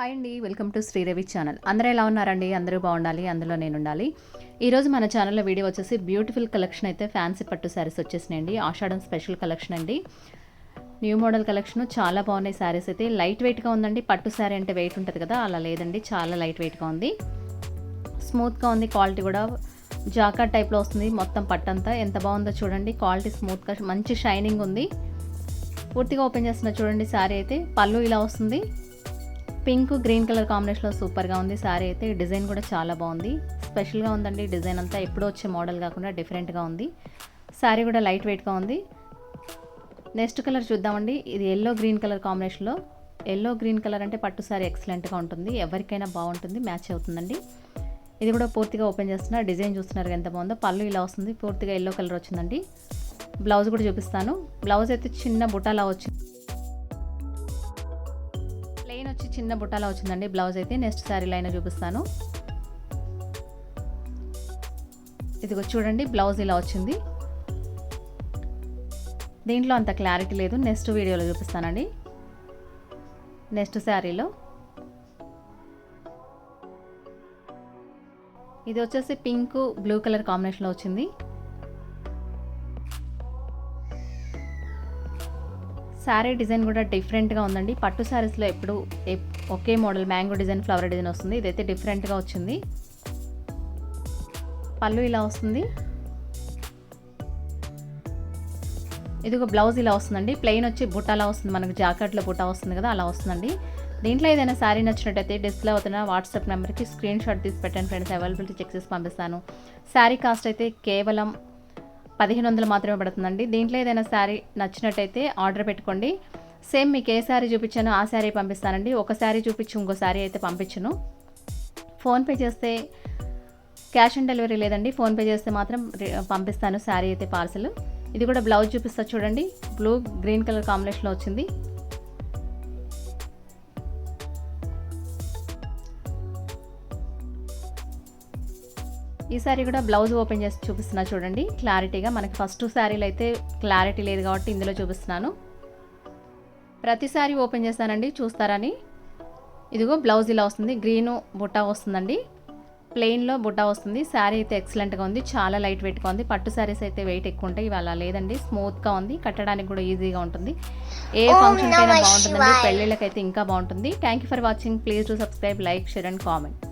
Hi అండి welcome to శ్రీరవి channel. అందరూ ఎలా ఉన్నారండి? అందరూ బాగుండాలి అందులో నేను ఉండాలి ఈరోజు మన ఛానల్లో వీడియో వచ్చేసి బ్యూటిఫుల్ కలెక్షన్ అయితే ఫ్యాన్సీ పట్టు శారీస్ వచ్చేసినాయండి. ఆషాఢం స్పెషల్ కలెక్షన్ అండి. న్యూ మోడల్ కలెక్షన్ చాలా బాగున్నాయి శారీస్ అయితే. లైట్ వెయిట్గా ఉందండి. పట్టు శారీ అంటే వెయిట్ ఉంటుంది కదా అలా లేదండి. చాలా లైట్ వెయిట్గా ఉంది. స్మూత్గా ఉంది క్వాలిటీ కూడా. జాకెట్ టైప్లో వస్తుంది మొత్తం పట్టంతా. ఎంత బాగుందో చూడండి. క్వాలిటీ స్మూత్గా మంచి షైనింగ్ ఉంది. పూర్తిగా ఓపెన్ చేస్తున్నా చూడండి శారీ అయితే. పళ్ళు ఇలా వస్తుంది. పింక్ గ్రీన్ కలర్ కాంబినేషన్లో సూపర్గా ఉంది. సారీ అయితే డిజైన్ కూడా చాలా బాగుంది. స్పెషల్గా ఉందండి. డిజైన్ అంతా ఎప్పుడూ వచ్చే మోడల్ కాకుండా డిఫరెంట్గా ఉంది. సారీ కూడా లైట్ వెయిట్గా ఉంది. నెక్స్ట్ కలర్ చూద్దామండి. ఇది ఎల్లో గ్రీన్ కలర్ కాంబినేషన్లో. ఎల్లో గ్రీన్ కలర్ అంటే పట్టు సారీ ఎక్సలెంట్గా ఉంటుంది. ఎవరికైనా బాగుంటుంది మ్యాచ్ అవుతుందండి. ఇది కూడా పూర్తిగా ఓపెన్ చేస్తున్నా. డిజైన్ చూస్తున్నారు ఎంత బాగుందో. పళ్ళు ఇలా వస్తుంది. పూర్తిగా ఎల్లో కలర్ వచ్చిందండి. బ్లౌజ్ కూడా చూపిస్తాను. బ్లౌజ్ అయితే చిన్న బుటాలా వచ్చింది. ప్లెయిన్ వచ్చి చిన్న బుటాలా వచ్చిందండి. బ్లౌజ్ అయితే నెక్స్ట్ శారీ లైన్ చూపిస్తాను. ఇదిగో చూడండి బ్లౌజ్ ఇలా వచ్చింది. దీంట్లో అంత క్లారిటీ లేదు. నెక్స్ట్ వీడియోలో చూపిస్తానండి. నెక్స్ట్ శారీలో ఇది వచ్చేసి పింక్ బ్లూ కలర్ కాంబినేషన్లో వచ్చింది. శారీ డిజైన్ కూడా డిఫరెంట్గా ఉందండి. పట్టు శారీస్లో ఎప్పుడు ఒకే model mango design flower design వస్తుంది. ఇదైతే డిఫరెంట్గా వచ్చింది. పళ్ళు ఇలా వస్తుంది. ఇది ఒక బ్లౌజ్ ఇలా వస్తుందండి. ప్లెయిన్ వచ్చి బుట్టాలా వస్తుంది. మనకు జాకెట్లో బుట్ట వస్తుంది కదా అలా వస్తుందండి. దీంట్లో ఏదైనా శారీ నచ్చినట్టయితే డిస్ప్లే అవుతున్న వాట్సాప్ నెంబర్కి స్క్రీన్ షాట్ తీసి పెట్టండి ఫ్రెండ్స్. అవైలబిలిటీ చెక్ చేసి పంపిస్తాను. శారీ కాస్ట్ అయితే కేవలం పదిహేను వందలు మాత్రమే పడుతుందండి. దీంట్లో ఏదైనా శారీ నచ్చినట్టయితే ఆర్డర్ పెట్టుకోండి. సేమ్ మీకు ఏ శారీ చూపించానో ఆ శారీ పంపిస్తానండి. ఒక శారీ చూపించి ఇంకో శారీ అయితే పంపించను. ఫోన్పే చేస్తే క్యాష్ ఆన్ డెలివరీ లేదండి. ఫోన్పే చేస్తే మాత్రం పంపిస్తాను శారీ అయితే పార్సల్. ఇది కూడా బ్లౌజ్ చూపిస్తా చూడండి. బ్లూ గ్రీన్ కలర్ కాంబినేషన్లో వచ్చింది. ఈ శారీ కూడా బ్లౌజ్ ఓపెన్ చేసి చూపిస్తున్నా చూడండి. క్లారిటీగా మనకి ఫస్ట్ శారీలో అయితే క్లారిటీ లేదు కాబట్టి ఇందులో చూపిస్తున్నాను. ప్రతి శారీ ఓపెన్ చేస్తానండి చూస్తారని. ఇదిగో బ్లౌజ్ ఇలా వస్తుంది గ్రీను బుట్టా వస్తుందండి. ప్లెయిన్లో బుట్టా వస్తుంది శారీ అయితే ఎక్సలెంట్గా ఉంది చాలా లైట్ వెయిట్గా ఉంది. పట్టు శారీస్ అయితే వెయిట్ ఎక్కువ ఉంటాయి ఇవాళ లేదండి స్మూత్గా ఉంది కట్టడానికి కూడా ఈజీగా ఉంటుంది. ఏ ఫంక్షన్కైనా బాగుంటుందండి పెళ్ళిళ్ళకైతే ఇంకా బాగుంటుంది. Thank you for watching please to subscribe like share and comment